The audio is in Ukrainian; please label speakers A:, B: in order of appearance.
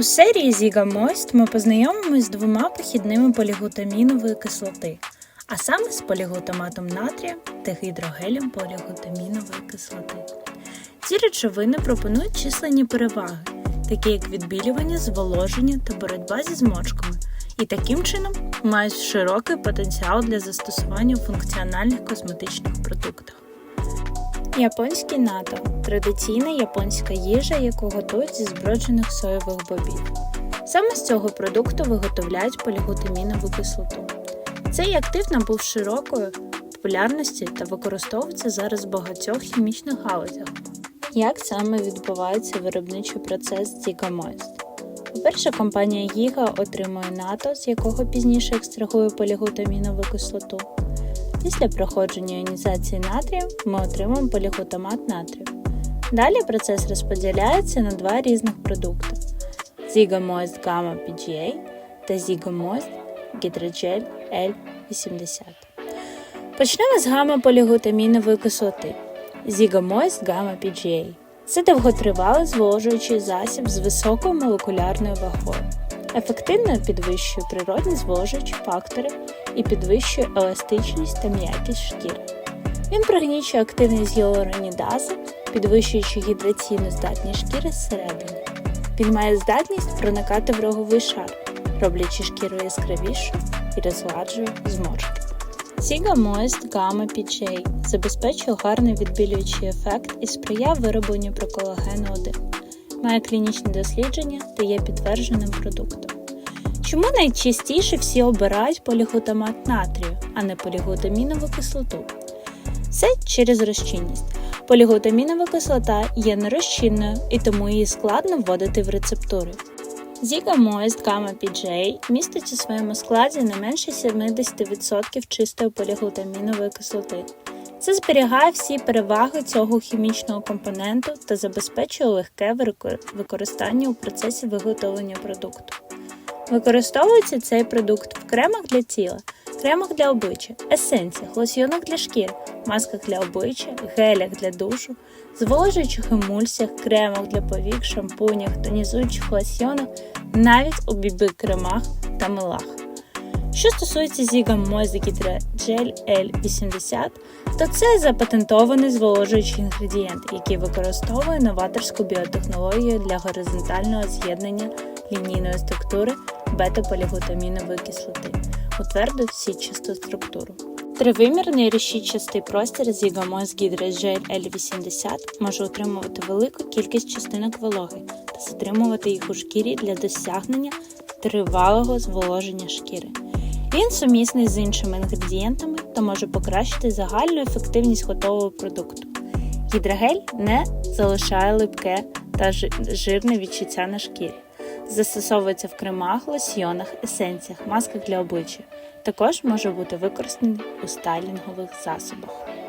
A: У серії Moist ми познайомимось з двома похідними полігутамінової кислоти, а саме з полігутаматом натрія та гідрогелем полігутамінової кислоти. Ці речовини пропонують численні переваги, такі як відбілювання, зволоження та боротьба зі зморшками, і таким чином мають широкий потенціал для застосування у функціональних косметичних продуктах. Японський нато традиційна японська їжа, яку готують зі зброджених соєвих бобів. Саме з цього продукту виготовляють полігутамінову кислоту. Цей актив набув широкої популярності та використовується зараз в багатьох хімічних галузях. Як саме відбувається виробничий процес Moist? По-перше, компанія Гіга отримує НАТО, з якого пізніше екстрагує полігутамінову кислоту. Після проходження іонізації натрію ми отримуємо полігутамат натрію. Далі процес розподіляється на два різних продукти: Ziga Moist Gamma PGA та Ziga Moist Hydrogel L80. Почнемо з гамма полігутамінової кислоти Ziga Moist Gamma PGA. Це довготривалий зволожуючий засіб з високою молекулярною вагою. Ефективно підвищує природні зволожуючі фактори і підвищує еластичність та м'якість шкіри. Він пригнічує активність гіалуронідази, підвищуючи гідраційну здатність шкіри зсередини. Він має здатність проникати в роговий шар, роблячи шкіру яскравішою і розгладжує зморшки. Siga Moist Gamma PJ забезпечує гарний відбілюючий ефект і сприяв виробленню проколагену 1 має клінічні дослідження та є підтвердженим продуктом. Чому найчастіше всі обирають полігутамат натрію, а не полігутамінову кислоту? Це через розчинність. Полігутамінова кислота є нерозчинною і тому її складно вводити в рецептури. Ziga Moist Gamma PJ містить у своєму складі не менше 70% чистої полігутамінової кислоти. Це зберігає всі переваги цього хімічного компоненту та забезпечує легке використання у процесі виготовлення продукту. Використовується цей продукт в кремах для тіла, кремах для обличчя, есенціях, лосьйонах для шкіри, масках для обличчя, гелях для душу, зволожуючих емульсіях, кремах для повік, шампунях, тонізуючих лосьйонах, навіть у бібі-кремах та милах. Що стосується Ziga Moist Hydrogel L80, то це запатентований зволожуючий інгредієнт, який використовує новаторську біотехнологію для горизонтального з'єднання лінійної структури бета-полігутамінової кислоти у тверду сітчасту структуру. Тривимірний решітчастий простір Ziga Moist Hydrogel L80 може утримувати велику кількість частинок вологи та затримувати їх у шкірі для досягнення тривалого зволоження шкіри. Він сумісний з іншими інгредієнтами та може покращити загальну ефективність готового продукту. Гідрогель не залишає липке та жирне відчуття на шкірі. Застосовується в кремах, лосьйонах, есенціях, масках для обличчя. Також може бути використаний у стайлінгових засобах.